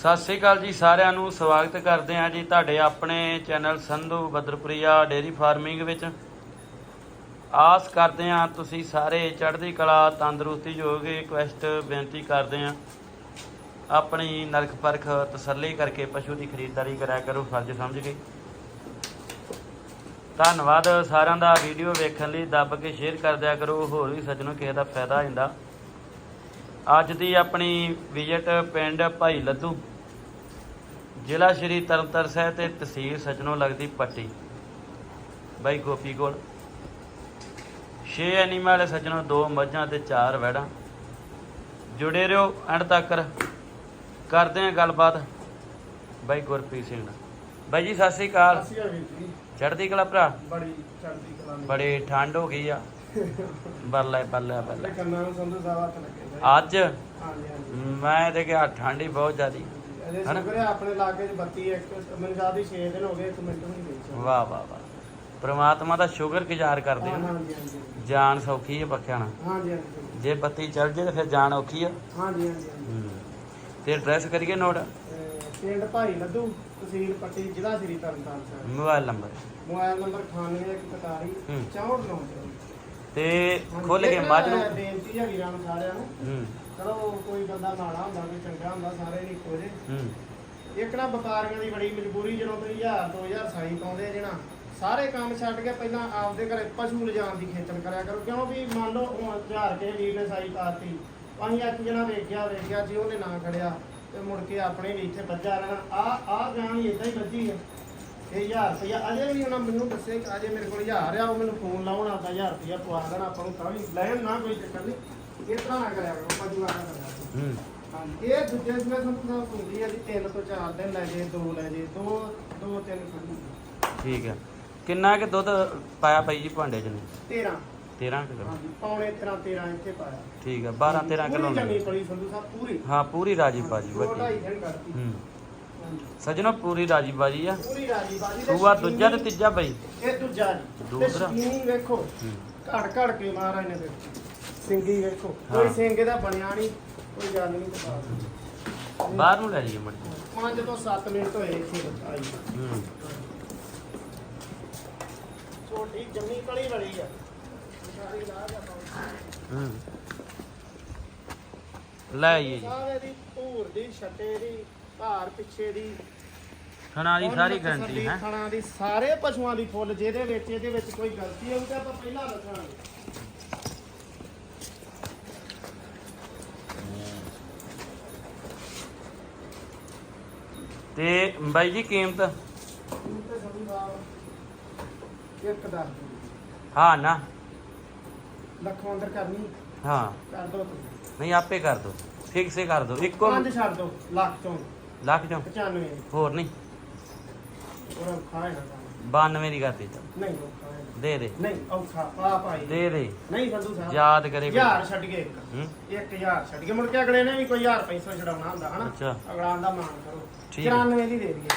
ਸਤਿ ਸ੍ਰੀ ਅਕਾਲ ਜੀ ਸਾਰਿਆਂ ਨੂੰ, ਸਵਾਗਤ ਕਰਦੇ ਹਾਂ ਜੀ ਤੁਹਾਡੇ ਆਪਣੇ channel Sandhu Badarpuria dairy farming ਵਿੱਚ। ਆਸ ਕਰਦੇ ਹਾਂ ਤੁਸੀਂ ਸਾਰੇ ਚੜ੍ਹਦੀ ਕਲਾ, ਤੰਦਰੁਸਤੀ ਜੋਗੇ ਰਿਕਵੈਸਟ ਬੇਨਤੀ ਕਰਦੇ ਹਾਂ। ਆਪਣੀ ਨਰਕ ਪਰਖ ਤਸੱਲੀ ਕਰਕੇ ਪਸ਼ੂ ਦੀ ਖਰੀਦਦਾਰੀ ਕਰਿਆ ਕਰੋ, ਫਰਜ਼ ਸਮਝ ਕੇ। ਧੰਨਵਾਦ ਸਾਰਿਆਂ ਦਾ, ਵੀਡੀਓ ਵੇਖਣ ਲਈ ਦੱਬ ਕੇ ਸ਼ੇਅਰ ਕਰ ਦਿਆ ਕਰੋ, ਹੋਰ ਵੀ ਸੱਜਣੋ ਕਿਸੇ ਦਾ ਫਾਇਦਾ ਹੁੰਦਾ ਅੱਜ ਦੀ ਆਪਣੀ ਵਿਜ਼ਿਟ ਪਿੰਡ ਭਾਈ ਲੱਦੂ ਜ਼ਿਲ੍ਹਾ ਸ਼੍ਰੀ ਤਰਨਤਾਰਨ ਸਾਹਿਬ ਤੇ ਤਹਿਸੀਲ ਸਜਣੋ ਲੱਗਦੀ ਪੱਟੀ। ਬਾਈ ਗੋਪੀ ਕੋਲ। 6 ਐਨੀਮਲ ਸਜਣੋ ਦੋ ਮੱਝਾਂ ਤੇ ਚਾਰ ਵੈੜਾਂ। ਜੁੜੇ ਰਹੋ ਐਂਡ ਤੱਕ। ਕਰਦੇ ਹਾਂ ਗੱਲਬਾਤ। ਬਾਈ ਗੁਰਪ੍ਰੀਤ ਸਿੰਘ ਬਾਈ ਜੀ ਸਤਿ ਸ੍ਰੀ ਅਕਾਲ। ਆ ਚੜ੍ਹਦੀ ਕਲਾ ਭਰਾ? ਬੜੀ ਚੜ੍ਹਦੀ ਕਲਾ ਬੜੀ ਠੰਡ ਹੋ ਗਈ ਆ। ਬੱਲੇ ਬੱਲੇ ਬੱਲੇ ਕੰਨਾਂ ਨੂੰ ਸੰਧੂ ਸਾਹਿਬ ਹੱਥ ਲੱਗੇ। ਅੱਜ? ਹਾਂਜੀ ਹਾਂਜੀ। ਮੈਂ ਤੇ ਕਿਹਾ ਠੰਡ ਹੀ ਬਹੁਤ ਜ਼ਿਆਦੀ। ਹਨਾ? ਸ਼ੁਕਰ ਹੈ ਆਪਣੇ ਇਲਾਕੇ 'ਚ ਬੱਤੀ ਇੱਕ ਮੈਨੂੰ ਯਾਦ ਹੀ 6 ਦਿਨ ਹੋ ਗਏ ਇੱਕ ਮਿੰਟ ਵੀ ਨਹੀਂ ਗਈ। ਵਾਹ ਵਾਹ ਵਾਹ। ਪ੍ਰਮਾਤਮਾ ਦਾ ਸ਼ੁਕਰ ਗੁਜ਼ਾਰ ਕਰਦੇ ਹਾਂ ਹਾਂਜੀ ਹਾਂਜੀ ਜਾਨ ਸੌਖੀ ਹੈ ਪੱਖਿਆਂ ਨਾਲ। ਹਾਂਜੀ ਹਾਂਜੀ ਜੇ। ਬੱਤੀ ਚੱਲ ਜੇ ਤਾਂ ਫਿਰ ਜਾਨ ਔਖੀ ਆ। ਹਾਂਜੀ ਹਾਂਜੀ ਹਾਂਜੀ ਤੇ ਐਡਰੈਸ ਕਰੀਏ ਨੋਟ? ਤੇ ਪਿੰਡ ਭਾਈ ਲੱਦੂ ਤਹਿਸੀਲ ਪੱਟੀ ਜ਼ਿਲ੍ਹਾ Sri Tarn Taran Sahib. Mobile number. Mobile number 9841 ਹੂੰ। 6494 ਤੇ ਖੁੱਲ ਕੇ ਮੱਝ ਨੂੰ। ਬੇਨਤੀ ਹੈ ਵੀਰਾਂ ਨੂੰ ਸਾਰਿਆਂ ਨੂੰ। ਹੂੰ। ਚਲੋ ਕੋਈ ਬੰਦਾ ਮਾੜਾ ਹੁੰਦਾ ਕੋਈ ਚੰਗਾ ਹੁੰਦਾ ਸਾਰੇ ਨਹੀਂ ਇੱਕੋ ਜਿਹੇ। ਹੂੰ। ਇੱਕ ਨਾ ਵਪਾਰੀਆਂ ਦੀ ਬੜੀ ਮਜਬੂਰੀ ਜਦੋਂ ਤੁਸੀਂ 1000 2000 ਸਾਈ ਪਾਉਂਦੇ ਆ ਜਿਹੜਾ ਸਾਰੇ ਕੰਮ ਛੱਡ ਕੇ ਪਹਿਲਾਂ ਆਪਦੇ ਘਰੇ ਪਸ਼ੂ ਲਿਜਾਣ ਦੀ ਖੇਚਲ ਕਰਿਆ ਕਰੋ। ਕਿਉਂ ਵੀ ਮੰਨ ਲਓ ਹੁਣ 1000 ਕੇ ਵੀਰ ਨੇ ਸਾਈ ਪਾਤੀ ਅਸੀਂ ਇੱਕ ਜਣਾ ਵੇਖਿਆ ਵੇਖਿਆ ਜੀ ਉਹਨੇ ਨਾ ਖੜਿਆ ਤੇ ਮੁੜ ਕੇ ਆਪਣੇ ਵੀ ਇੱਥੇ ਵੱਜਾ ਰਹਿਣਾ। ਆ ਆ ਗਾਂ ਵੀ ਇਦਾਂ ਹੀ ਵੱਜੀ ਆ। ਇਹ 1000 ਰੁਪਇਆ ਅਜੇ ਵੀ ਉਹਨਾਂ ਮੈਨੂੰ ਦੱਸੇ ਕਿ ਅਜੇ ਮੇਰੇ ਕੋਲ 1000 ਆ ਉਹ ਮੈਨੂੰ ਫੋਨ ਲਾਉਣਾ ਤਾਂ 1000 ਰੁਪਇਆ ਪਵਾ ਦੇਣਾ ਆਪਾਂ ਨੂੰ ਤਾਂ ਵੀ ਲੈਣ ਨਾ ਕੋਈ ਚੱਕਰ ਨਹੀਂ। ਇਸ ਤਰ੍ਹਾਂ ਨਾ ਕਰਿਆ ਕਰੋ ਪਸ਼ੂ ਆਣਾ ਕਰਿਆ ਕਰੋ। ਹੂੰ। ਹਾਂਜੀ ਇਹ ਦੂਜੇ ਦਿਨ ਸੰਤਨਾ ਹੁੰਦੀ ਹੈ ਜੀ ਤਿੰਨ ਤੋਂ ਚਾਰ ਦਿਨ ਲੈ ਜੇ ਦੋ ਲੈ ਜੇ ਦੋ ਦੋ ਤਿੰਨ ਕੱਢੂ ਠੀਕ ਹੈ। ਕਿੰਨਾ ਕਿ ਦੁੱਧ ਪਾਇਆ ਬਾਈ ਜੀ ਭਾਂਡੇ ਚ ਨੇ 13 13 ਕਿਲੋ। ਹਾਂਜੀ ਪੌਣੇ 13 13 ਇੱਥੇ ਪਾਇਆ। ਠੀਕ ਹੈ 12 13 ਕਿਲੋ ਪੂਰੀ ਜੰਮੀ ਨੇ ਪੜੀ ਸੰਧੂ ਸਾਹਿਬ ਪੂਰੀ। ਹਾਂ ਪੂਰੀ ਰਾਜੀ ਬਾਜੀ ਦੋ ਢਾਈ ਵੱਡੀ। ਦਿਨ ਕਰਤੀ। ਹੂੰ। ਹਾਂਜੀ। ਸਜਣੋ ਪੂਰੀ ਰਾਜੀ ਬਾਜੀ ਆ। ਪੂਰੀ ਰਾਜੀ ਬਾਜੀ ਸੂਆ ਦੂਜਾ ਤੇ ਤੀਜਾ ਬਾਈ? ਇਹ ਦੂਜਾ ਜੀ। ਤੇ ਦੂਸਰਾ। ਸ਼ਕੀਨੀ ਵੇਖੋ ਹੂੰ। ਘੜ ਘੜ ਕੇ ਮਹਾਰਾਜ ਨੇ ਫਿਰ ਸਿੰਗੀ ਵੇਖੋ ਹਾਂ। ਕੋਈ ਸਿੰਘ ਇਹਦਾ ਬਣਿਆ ਨਹੀਂ ਕੋਈ ਗੱਲ ਨਹੀਂ ਪਤਾ ਬਾਹਰ ਨੂੰ ਲੈ ਜਾਈਏ ਮੜ ਪੰਜ ਤੋਂ 7 ਮਿੰਟ ਹੋਏ ਇੱਥੇ ਆਈ। ਹੂੰ। ਛੋਟੀ ਜੰਮੀ ਕਲੀ ਵਾਲੀ ਆ। ਸਾਰੀ ਲਾਜ ਆ ਪਾਉ ਹੂੰ। ਲੈ ਆਈਏ ਜੀ। ਸਾਰੇ ਦੀ ਧੂਰ ਦੀ ਛੱਟੇ ਦੀ ਧਾਰ ਪਿੱਛੇ ਦੀ। ਥਣਾ ਦੀ ਸਾਰੀ ਉੱਨ ਗਰੰਟੀ ਤਸੱਲੀ ਹੈ। ਥਣਾਂ ਦੀ ਸਾਰੇ ਪਸ਼ੂਆਂ ਦੀ ਫੁੱਲ ਜਿਹਦੇ ਵਿੱਚ ਇਹਦੇ ਵਿੱਚ ਕੋਈ ਗਲਤੀ ਹੋਊ ਤਾਂ ਆਪਾਂ ਪਹਿਲਾਂ ਦੱਸਾਂਗੇ। ਤੇ ਬਾਈ ਜੀ ਕੀਮਤ? ਇੱਕ। ਹਾਂ ਨਾ। ਲੱਖੋਂ ਅੰਦਰ ਕਰਨੀ। ਹਾਂ। ਕਰ ਦੋ। ਨਹੀਂ ਆਪੇ ਕਰ ਦੋ। ਫਿਕਸ ਹੀ ਕਰ ਦੋ। ਇੱਕੋ ਪੰਜ ਛੱਡ ਦੋ ਲੱਖ ਚੋਂ। ਲੱਖ ਚੋਂ? 95 ਹੋਰ ਨਹੀਂ। ਨਾ। ਕੰਮ। 92 ਦੀ ਕਰਤੀ ਚੱਲ। ਨਹੀਂ ਔਖਾ ਹੈ। ਦੇ ਦੇ। ਨਹੀਂ ਔਖਾ ਪਾ ਭਾਈ ਦੇ ਦੇ। ਨਹੀਂ ਸੰਧੂ ਸਾਹਿਬ। ਯਾਦ ਕਰੇ ਕੋਈ। ਹਜ਼ਾਰ ਛੱਡ ਕੇ ਇੱਕ। ਹੂੰ? ਇੱਕ ਹਜ਼ਾਰ ਛੱਡ ਕੇ। ਮੁੜ ਕੇ ਅਗਲੇ ਨੇ ਵੀ ਕੋਈ ਹਜ਼ਾਰ ਪੈਸਾ ਛਡਾਉਣਾ ਹੁੰਦਾ ਹਨਾ? ਅੱਛਾ। ਅਗਲਾ ਆਂਦਾ ਮਾਨ ਕਰੋ। ਠੀਕ ਹੈ। 94 ਦੀ ਦੇ ਦਈਏ।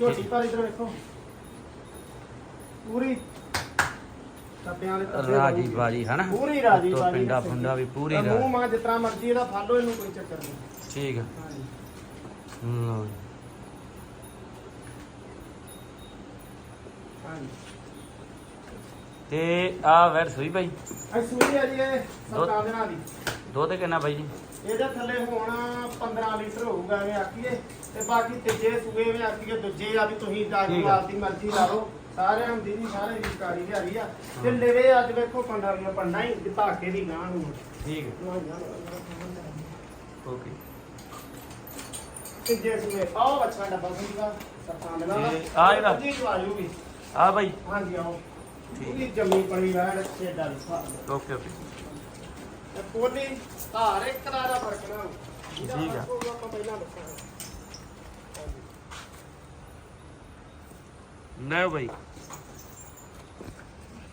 ਝੋਟੀ। ਪਰ ਇਧਰ ਵੇਖੋ। ਪੂਰੀ ਟੱਪਿਆਂ ਟੱਪੇ ਰਾਜੀ। ਬਾਜੀ ਹਨਾ? ਪੂਰੀ ਰਾਜੀ ਉੱਤੋਂ ਬਾਜੀ। ਪਿੰਡਾ। ਫੁੰਡਾ ਵੀ ਪੂਰੀ ਤਾਂ ਮੂੰਹ ਰਾਜੀ। ਮਾਂ ਜਿਤਨਾ ਮਰਜ਼ੀ ਇਹਦਾ ਫਾਲੋ ਇਹਨੂੰ ਕੋਈ ਚੱਕਰ ਨਹੀਂ। ਠੀਕ ਹੈ। ਹਾਂਜੀ। ਲਓ ਜੀ। ਤੇ ਆ ਵੈਰ ਸੂਈ ਬਾਈ ਅੱਜ ਸੂਈ ਆ ਜੀ ਇਹ ਸੱਤਾਂ ਦਿਨਾਂ ਦੀ। ਦੁੱਧ ਕਿੰਨਾ ਬਾਈ ਜੀ? ਇਹਦੇ ਥੱਲੇ ਹੁਣ 15 ਲੀਟਰ ਹੋਊਗਾ ਐਵੇਂ ਆਖੀਏ। ਤੇ ਬਾਕੀ ਤੀਜੇ ਸੂਏ ਐਵੇਂ ਆਖੀਏ ਦੂਜੇ ਆ ਵੀ ਤੁਸੀਂ ਠੀਕ ਆ। ਡਾਕਟਰ ਦੀ ਮਰਜ਼ੀ ਲਾ ਲਓ। ਸਾਰਿਆਂ ਨੂੰ ਦੀਦੀ ਸਾਰੇ ਦੀ ਕਾਰੀ ਦਿਹਾੜੀ ਆ। ਤੇ ਲਵੇ ਅੱਜ ਵੇਖੋ ਪੰਡਾਂ ਦੀਆਂ ਪੰਡਾਂ ਹੀ ਧਾਕੇ ਦੀ ਗਾਂ ਨੂੰ। ਠੀਕ ਹੈ ਓਕੇ। ਤੀਜੇ ਸੂਏ ਆਓ ਅੱਛਾ ਡੱਬਾ ਸੰਗਾ ਸੱਤਾਂ ਦਿਨਾਂ ਦਾ। ਇਹ ਆ ਇਹਦਾ? ਜੀ ਜਵਾਜੂਗੀ ਆ ਬਾਈ। ਹਾਂਜੀ ਆਓ। ਪੂਰੀ ਜੰਮੀ ਪੜੀ ਵੈੜ ਛੇਡਾ ਦੀ ਸਾਹ ਓਕੇ ਓਕੇ। ਤੇ ਪੋਲੀ ਧਾਰ ਇੱਕ ਦਾ ਦਾ ਫ਼ਰਕ ਨਾ ਜਿਹਦਾ ਠੀਕ ਆ। ਫ਼ਰਕ ਆਪਾਂ ਪਹਿਲਾਂ ਦੱਸਾਂਗੇ। ਲੈ ਬਾਈ।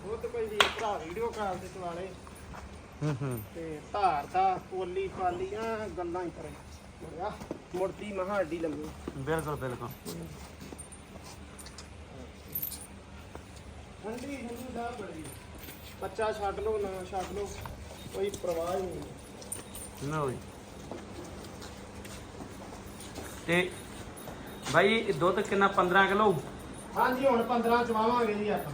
ਉਹ ਤੇ ਕੋਈ ਭਰਾ ਵੀਡੀਓ ਕਾਲ ਤੇ ਚਵਾਲੇ ਹੂੰ ਹੂੰ। ਤੇ ਧਾਰ ਦਾ ਪੋਲੀ ਪਾਲੀਆਂ ਗੱਲਾਂ ਹੀ ਕਰੇ। ਮੁੜਿਆ ਮੁੜਦੀ ਮਹਾ ਅੱਡੀ ਲੰਮੀ। ਬਿਲਕੁਲ ਬਿਲਕੁਲ। ਠੰਡੀ ਠੰਡੀ ਦਾ ਬੜੀ ਬੱਚਾ ਛੱਡ ਲਓ ਨਾ ਛੱਡ ਲਓ ਕੋਈ ਪਰਵਾਹ ਹੀ ਨਹੀਂ। ਲਓ ਜੀ। ਤੇ ਬਾਈ ਦੁੱਧ ਕਿੰਨਾ 15 ਕਿਲੋ? ਹਾਂਜੀ ਹੁਣ 15 ਚਵਾਵਾਂਗੇ ਜੀ ਆਪਾਂ।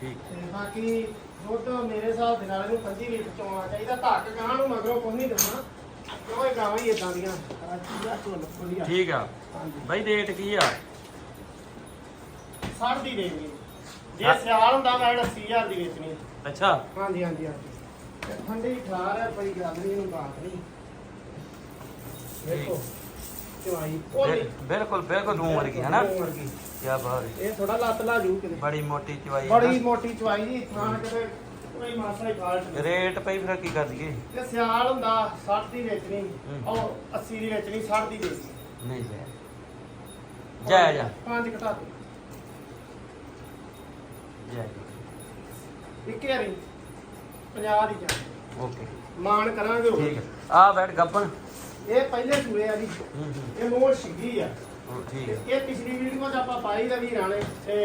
ਠੀਕ। ਤੇ ਬਾਕੀ ਦੁੱਧ ਮੇਰੇ ਹਿਸਾਬ ਦੇ ਨਾਲ ਇਹਨੂੰ 25 ਲੀਟਰ ਚੋਣਾ ਚਾਹੀਦਾ। ਧੱਕ ਗਾਂ ਨੂੰ ਮਗਰੋਂ ਕੁਝ ਨਹੀਂ ਦੇਣਾ। ਕਿਉਂ ਇਹ ਗਾਵਾਂ ਹੀ ਇਦਾਂ ਦੀਆਂ? ਰਾਜੀਆ ਝੁੱਲ ਖੁੱਲੀਆਂ ਠੀਕ ਆ। ਹਾਂਜੀ। ਬਾਈ ਰੇਟ ਕੀ ਆ? ਸੜ ਦੀ ਦੇਣੀ ਜੇ ਸਿਆਲ ਹੁੰਦਾ ਮੈਂ 80000 ਦੀ ਵੇਚਣੀ ਹੈ। ਅੱਛਾ। ਹਾਂਜੀ ਹਾਂਜੀ ਹਾਂਜੀ। ਤੇ ਠੰਡੀ ਠਾਰ ਹੈ ਕੋਈ ਗੱਲ ਨਹੀਂ ਇਹਨੂੰ ਬਾਤ ਨਹੀਂ। ਦੇਖੋ ਚਵਾਈ। ਉਹ ਬਿਲ- ਬਿਲਕੁਲ ਬਿਲਕੁਲ ਰੂਮ ਵਰਗੀ ਹੈ ਨਾ ਰੂੰ ਵਰਗੀ। ਕੀ ਬਾਤ ਹੈ। ਇਹ ਥੋੜਾ ਲੱਤ ਲਾ ਜੂ ਕਿਤੇ। ਬੜੀ ਮੋਟੀ ਚਵਾਈ ਹੈ ਬੜੀ ਨਾ। ਮੋਟੀ ਚਵਾਈ ਜੀ ਥਾਣ ਕਿਤੇ ਕੋਈ ਮਾਸਾ ਹੀ ਫਾਲਟ ਨਹੀਂ ਰੇਟ ਪਈ ਫਿਰ ਕੀ ਕਰ ਦਈਏ? ਤੇ ਸਿਆਲ ਹੁੰਦਾ 60 ਦੀ ਵੇਚਣੀ ਹੂੰ। ਉਹ 80 ਦੀ ਵੇਚਣੀ 60 ਦੀ ਵੇਚਣੀ ਨਹੀਂ ਜਾਇ ਜਾ ਪੰਜ ਘਟਾ ਦੇ। ਜਾਇ ਇੱਕ ਹਰੀ 50 ਦੀ ਜਾ ਓਕੇ। ਮਾਨ ਕਰਾਂਗੇ ਉਹ। ਠੀਕ ਹੈ। ਆ ਬੈਠ ਗੱਬਨ ਇਹ ਪਹਿਲੇ ਸੂਏ ਆ ਜੀ। ਹੂੰ ਹੂੰ। ਇਹ ਮੋੜ ਛਿੱਗੀ ਆ। ਉਹ ਠੀਕ ਹੈ। ਇਹ ਪਿਛਲੀ ਵੀਡੀਓ 'ਚ ਆਪਾਂ ਪਾਈ ਦਾ ਵੀਰਾਂ ਨੇ ਤੇ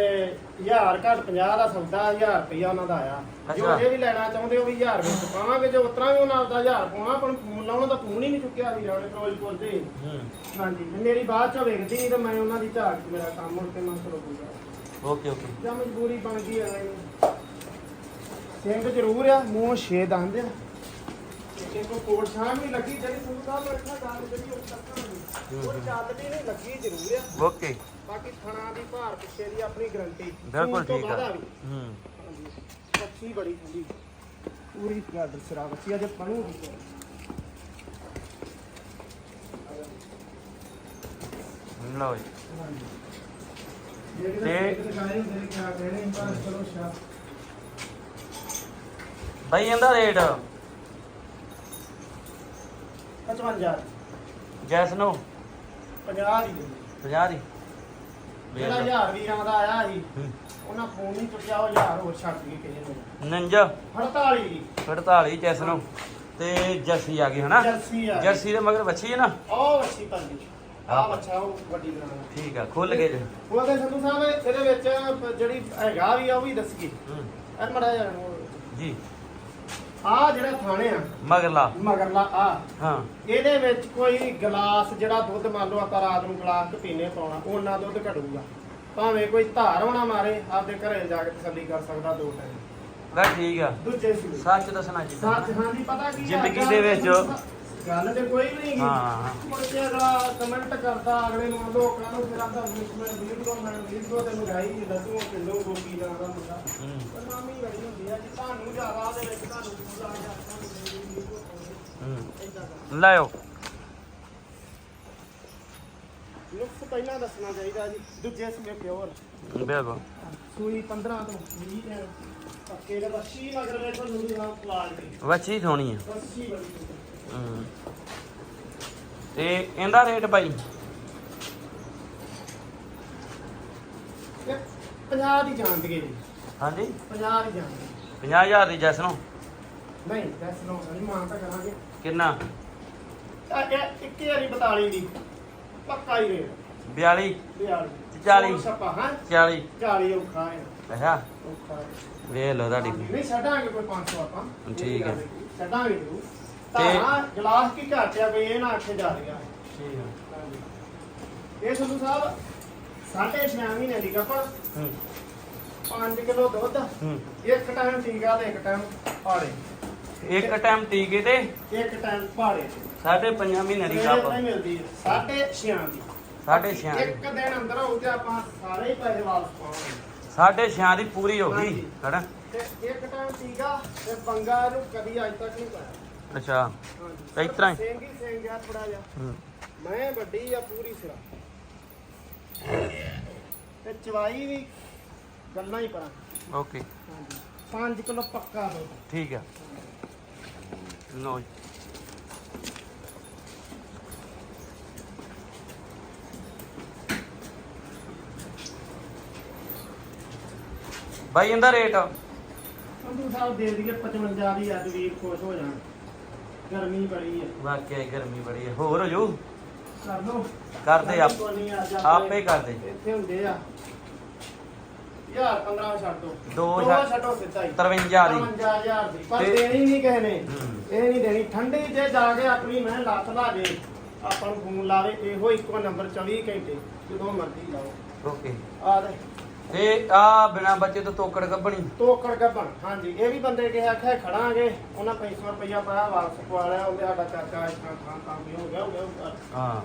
1000 ਘੱਟ 50 ਦਾ ਸੌਦਾ 1000 ਰੁਪਇਆ ਉਹਨਾਂ ਦਾ ਆਇਆ। ਜੋ ਅੱਛਾ। ਜੇ ਵੀ ਲੈਣਾ ਚਾਹੁੰਦੇ ਉਹ ਵੀ 1000 ਵਿੱਚ ਪਾਵਾਂਗੇ ਜੇ ਉਤਰਾ ਵੀ ਉਹਨਾਂ ਦਾ 1000 ਪਾਉਣਾ ਪਰ ਫੋਨ ਲਾਉਣਾ ਤਾਂ ਫੋਨ ਹੀ ਨਹੀਂ ਚੁੱਕਿਆ ਵੀਰਾਂ ਨੇ ਫਿਰੋਜ਼ਪੁਰ ਦੇ। ਹੂੰ। ਹਾਂਜੀ। ਤੇ ਮੇਰੀ ਬਾਅਦ ਚ ਵੇਖਦੀ ਨਹੀਂ ਤੇ ਮੈਂ ਉਹਨਾਂ ਦੀ ਝਾਕ 'ਚ ਮੇਰਾ ਕੰਮ ਹੁਣ ਤੇ ਮੈਂ ਕਰੋ ਬੁਝਾ ਓਕੇ ਓਕੇ ਜਾਂ ਮਜਬੂਰੀ ਬਣ ਗਈ ਐ ਸਿੰਘ ਜ਼ਰੂਰ ਆ ਮੂੰਹ ਛੇ ਦੰਦ ਆ। ਤੇ ਕੋ ਕੋਟ ਛਾਂ ਵੀ ਲੱਗੀ ਜਿਹੜੀ ਤੁਹਾਨੂੰ ਸਾਹਿਬ ਬੈਠਾ ਗੱਲ ਜਿਹੜੀ ਉਹ ਤੱਕ ਉਹ ਚੱਲਦੀ ਨਹੀਂ ਲੱਗੀ ਜ਼ਰੂਰ ਆ। ਓਕੇ ਬਾਕੀ ਥਣਾ ਦੀ ਭਾਰ ਪਿੱਛੇ ਦੀ ਆਪਣੀ ਗਰੰਟੀ ਬਿਲਕੁਲ ਠੀਕ ਆ। ਵੀ। ਹੂੰ। ਅੱਛੀ ਬੜੀ ਠੰਡੀ। ਪੂਰੀ ਗੱਲ ਸਿਰਾ ਬੱਚੀ ਅਜੇ ਬਣੂਗੀ ਲਓ ਜੀ। ਤੇ- ਬਾਈ ਇਹਦਾ ਰੇਟ? 55 ਜੈਸ ਨੂੰ? 50 ਦੀ। 50 ਦੀ। ਵੇਖ ਜਿਹੜਾ ਲਓ। ਹਜ਼ਾਰ ਵੀਰਾਂ ਦਾ ਆਇਆ ਸੀ ਹੂੰ। ਉਹਨਾਂ ਫੋਨ ਨਹੀਂ ਚੁੱਕਿਆ ਉਹ ਹਜ਼ਾਰ ਹੋਰ ਛੱਡ ਗਏ ਕਿਸੇ ਨੂੰ। 49 48 ਦੀ 48 ਜੈਸ ਨੂੰ। ਤੇ ਜਰਸੀ ਆ ਗਈ ਹਨਾ? ਜਰਸੀ ਆ ਜਰਸੀ ਦੇ ਮਗਰ ਬੱਚੀ ਹੈ ਨਾ? ਉਹ ਅੱਛੀ ਪੰਜੀ ਆਹ। ਬੱਚਾ ਉਹ ਵੱਡੀ ਬਣਾਉਣਾ ਠੀਕ ਆ ਖੁੱਲ ਗਏ ਜੀ। ਉਹਦੇ ਸੰਧੂ ਸਾਹਿਬ ਇਹਦੇ ਵਿੱਚ ਜਿਹੜੀ ਹੈਗਾ ਵੀ ਆ ਉਹ ਵੀ ਦੱਸਗੀ ਹੂੰ। ਇਹ ਮੜਾ ਜੀ। ਆ ਜਿਹੜਾ ਥਾਣੇ ਆ ਮਗਰਲਾ। ਮਗਰਲਾ ਆ ਹਾਂ। ਇਹਦੇ ਵਿੱਚ ਕੋਈ ਗਲਾਸ ਜਿਹੜਾ ਦੁੱਧ ਮੰਨ ਲਓ ਆਪਾਂ ਰਾਤ ਨੂੰ ਗਲਾਸ ਚ ਪੀਨੇ ਪਾਉਣਾ ਉਹਨਾਂ ਦੁੱਧ ਘਟੂਗਾ। ਭਾਵੇਂ ਕੋਈ ਧਾਰ ਹੋਣਾ ਮਾਰੇ ਆਪਦੇ ਘਰੇ ਜਾ ਕੇ ਤਸੱਲੀ ਕਰ ਸਕਦਾ ਦੋ ਟਾਈਮ। ਬਸ ਠੀਕ ਆ। ਦੂਜੇ ਸੂਏ ਸੱਚ ਦੱਸਣਾ ਜੀ ਸੱਚ ਹਾਂ ਦੀ ਪਤਾ ਕੀ? ਜ਼ਿੰਦਗੀ ਦੇ ਵਿੱਚ- ਗੱਲ ਤੇ ਕੋਈ ਵੀ ਨਹੀਂ ਹਾਂ। ਮੁੜ ਕੇ ਅਗਲਾ ਕਮੈਂਟ ਕਰਦਾ ਅਗਲੇ ਨੂੰ ਲੋਕਾਂ ਨੂੰ ਫਿਰ ਆਂਦਾ ਮੈਂ ਵੀਡੀਓ ਮੈਂ ਵੀਡੀਓ ਤੇ ਮੰਗਾਈ ਦੱਸੂ ਕਿਲੋ ਗੋਪੀ ਦਾ ਦਾ ਮੁੰਡਾ। ਹੂੰ। ਬਦਨਾਮੀ ਬੜੀ ਹੁੰਦੀ ਆ ਜੀ ਤੁਹਾਨੂੰ ਜ਼ਿਆਦਾ ਦੇ ਵਿੱਚ ਤੁਹਾਨੂੰ ਪੂਰਾ ਜਾਂ ਤੁਹਾਨੂੰ ਵੀਡੀਓ ਹੂੰ। ਇਦਾਂ ਦਾ। ਲਾਇਓ। ਨੁਕਸ ਪਹਿਲਾਂ ਦੱਸਣਾ ਚਾਹੀਦਾ ਜੀ ਦੂਜੇ ਸੂਏ ਪਿਓਰ ਬਿਲਕੁਲ। ਸੂਈ 15 ਤੋਂ 20 ਦਿਨ ਪੱਕੇ ਦਾ ਬੱਸੀ ਮਗਰ ਵੇਖੋ ਨੂਰੀ ਨਾਲ ਪਲਾਟ ਦੀ ਬੱਚੀ ਸੋਹਣੀ ਆ। ਬੱਸੀ ਬੜੀ ਤੇ ਇਹਦਾ ਰੇਟ ਇਹ 50 ਦੀ ਜਾਣ ਦੀ ਜੀ ਹਾਂਜੀ। 50 ਦੀ ਜਾਣ ਦੀ 50000 ਦੀ ਜੈਸ ਨੂੰ? ਨਹੀਂ ਲਓ ਨਹੀਂ ਮਾਂ ਤਾਂ ਕਰਾਂਗੇ। ਕਿੰਨਾ? ਆ ਇਹ ਇੱਕੇ ਵਾਰੀ 42 ਦੀ। ਪੱਕਾ ਹੀ ਰੇਟ। 42 42 ਤੇ 40 ਛੱਪਾ ਹਾਂ? 40 40 ਔਖਾ ਹੈ। ਅੱਛਾ। ਔਖਾ ਵੇਖ ਲਓ ਤੁਹਾਡੀ। ਨਹੀਂ ਛੱਡਾਂਗੇ ਕੋਈ 500 ਆਪਾਂ। ਠੀਕ ਹੈ। ਛੱਡਾਂਗੇ ਜਰੂਰ। ਤੇ- ਤਾਂ ਗਲਾਸ ਕੀ ਘੱਟ ਆ ਇਹ ਨਾ ਆਖੇ ਜਾ ਰਿਹਾ ਠੀਕ ਆ। ਇਹ ਸੰਧੂ ਸਾਹਿਬ ਸਾਢੇ ਛੇ ਮਹੀਨੇ ਦੀ ਕੱਪੜ ਹੂੰ। 5 ਕਿਲੋ ਦੁੱਧ। ਹੂੰ। ਇੱਕ ਟਾਈਮ ਟੀਕਾ ਤੇ ਇੱਕ ਟਾਈਮ ਪਾੜੇ ਇੱਕ ਟਾਈਮ ਟੀਕੇ ਤੇ ਇੱਕ ਟਾਈਮ ਪਾੜੇ ਸਾਢੇ ਪੰਜਾਂ ਮਹੀਨੇ ਦੀ ਕੱਪ ਮਿਲਦੀ ਸਾਢੇ ਛੇ ਦੀ। ਸਾਢੇ ਛੇ ਦੀ। ਇੱਕ ਦਿਨ ਅੰਦਰ ਹੋਊ ਤੇ ਆਪਾਂ ਸਾਰੇ ਹੀ ਪੈਸੇ ਵਾਪਸ ਪਾਵਾਂਗੇ। ਸਾਢੇ ਛੇ ਦੀ ਪੂਰੀ ਹੋ ਗਈ। ਹਾਂਜੀ। ਹਨਾ ਤੇ ਇੱਕ ਟਾਈਮ ਟੀਕਾ ਤੇ ਪੰਗਾ ਇਹਨੂੰ ਕਦੀ ਅੱਜ ਤੱਕ ਨਹੀਂ ਪਾਇਆ। ਅੱਛਾ ਹਾਂਜੀ ਇਸ ਤਰ੍ਹਾਂ ਹੀ? ਸਿੰਘ ਹੀ ਸਿੰਘ ਆ ਥੋੜਾ ਜਿਹਾ। ਹੂੰ। ਮੈਂ ਵੱਡੀ ਆ ਪੂਰੀ ਸਿਰਾ। ਤੇ ਚਵਾਈ ਵੀ ਗੱਲਾਂ ਹੀ ਪਰਾਂ ਓਕੇ। ਹਾਂਜੀ। 5 ਕਿਲੋ ਪੱਕਾ ਦੁੱਧ ਠੀਕ ਆ। ਲਓ ਜੀ। ਬਾਈ ਇਹਦਾ ਰੇਟ? ਸੰਧੂ ਸਾਹਿਬ ਦੇ ਦਈਏ 55 ਦੀ ਅੱਜ ਵੀਰ ਖੁਸ਼ ਹੋ ਜਾਣ। ਗਰਮੀ ਬੜੀ ਹੈ ਵਾਕਿਆ ਹੀ ਗਰਮੀ ਬੜੀ ਹੈ ਹੋਰ ਹੋ ਜੂ ਕਰ ਲੋ ਕਰਦੇ ਆਪ ਕਰਦੇ। ਇੱਥੇ ਹੁੰਦੇ ਆ। ਯਾਰ 15 ਛੱਡ ਦੋ। ਦੋ ਛੱਡ- ਛੱਡੋ ਸਿੱਧਾ ਹੀ। 53 ਦੀ। 55000 ਦੀ। ਪਰ ਤੇ- ਦੇਣੀ ਨਹੀਂ ਕਿਸੇ ਨੇ। ਇਹ ਨਹੀਂ ਦੇਣੀ। ਠੰਡੀ ਜੇ ਜਾ ਕੇ ਆਪਣੀ ਮੈਂ ਲੱਤ ਲਾ ਦੇ ਆਪਾਂ ਨੂੰ ਫੋਨ ਲਾਵੇ ਇਹੋ ਇੱਕੋ ਨੰਬਰ 24 ਘੰਟੇ। ਜਦੋਂ ਮਰਜ਼ੀ ਲਾਓ। ਓਕੇ। ਆ ਦੇ। ਇਹ ਆ ਬਿਨਾ ਬੱਚੇ ਤੋਂ ਤੋਕੜ ਗੱਬਣੀ। ਤੋਕੜ ਗੱਬਣ ਹਾਂਜੀ। ਇਹ ਵੀ ਬੰਦੇ ਕਿਸੇ ਆਖਿਆ ਖੜਾਂਗੇ। ਉਹਨਾਂ 500 ਰੁਪਇਆ ਪਾਇਆ ਵਾਪਸ ਪਵਾ ਲਿਆ ਉਹਦੇ ਸਾਡਾ ਚਾਚਾ ਇਸ ਥਾਂ ਥਾਂ ਤਾਂ ਵੀ ਹੋ ਗਿਆ ਹੋ ਗਿਆ, ਹੋ ਗਿਆ। ਹਾਂ।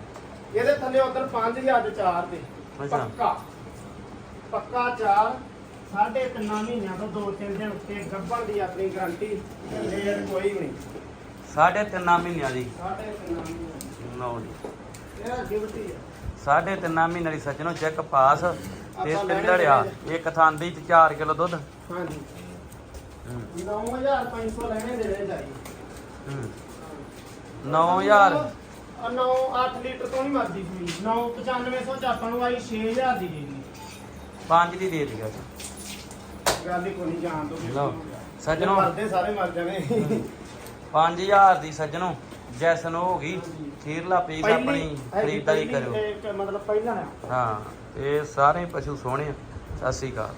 ਇਹਦੇ ਥੱਲੇ ਉਧਰ 5000 ਚਾਰ ਦੇ। ਅੱਛਾ। ਪੱਕਾ। ਪੱਕਾ ਚਾਰ ਸਾਢੇ ਤਿੰਨਾਂ ਮਹੀਨਿਆਂ ਤੋਂ ਦੋ ਤਿੰਨ ਦਿਨ ਉੱਤੇ ਗੱਬਣ ਦੀ ਆਪਣੀ ਗਾਰੰਟੀ ਰੇਟ ਕੋਈ ਵੀ ਨਹੀਂ। ਸਾਢੇ ਤਿੰਨਾਂ ਮਹੀਨਿਆਂ ਦੀ। ਸਾਢੇ ਤਿੰਨਾਂ ਮਹੀਨਿਆਂ ਲਓ ਜੀ। ਇਹ ਗਿਫਟ ਹੀ ਸਾਢੇ ਤਿੰਨਾਂ ਮਹੀਨਿਆਂ ਦੀ ਸੱਜਣੋ ਚੈੱਕ ਪਾਸ ਤੇ ਤਿੰਦੜਿਆ ਇੱਕ ਥਾਂਦੀ ਚ 4 ਕਿਲੋ ਦੁੱਧ। ਹਾਂਜੀ। ਹੂੰ। 9500 ਲੈਣੇ ਦੇ ਰਹੇ ਜਾਈ ਹੂੰ। 9000 9 8 ਲੀਟਰ ਤੋਂ ਨਹੀਂ ਮਰਦੀ ਕੋਈ 9 9500 ਚ ਆਪਾਂ ਨੂੰ ਆਈ 6000 ਦੀ ਦੇ ਦੀ 5 ਦੀ ਦੇ ਦਿਆ ਗੱਲ। ਹੀ ਕੋਈ ਨਹੀਂ ਜਾਣ ਦੋ ਲਓ, ਸੱਜਣੋ। ਮਰਦੇ ਸਾਰੇ ਮਰ ਜਾਣੇ। 5000 ਦੀ ਸੱਜਣੋ। ਜੈਸਨ ਹੋ ਗਈ ਖੀਰਲਾ ਪੀਸ ਆਪਣੀ ਖਰੀਦਦਾਰੀ ਪਹਿਲੀ, ਕਰੋ ਇੱਕ ਮਤਲਬ ਪਹਿਲਾਂ ਹਾਂ ਇਹ ਸਾਰੇ ਪਸ਼ੂ ਸੋਹਣੇ ਆ। ਸਤਿ ਸ੍ਰੀ ਅਕਾਲ।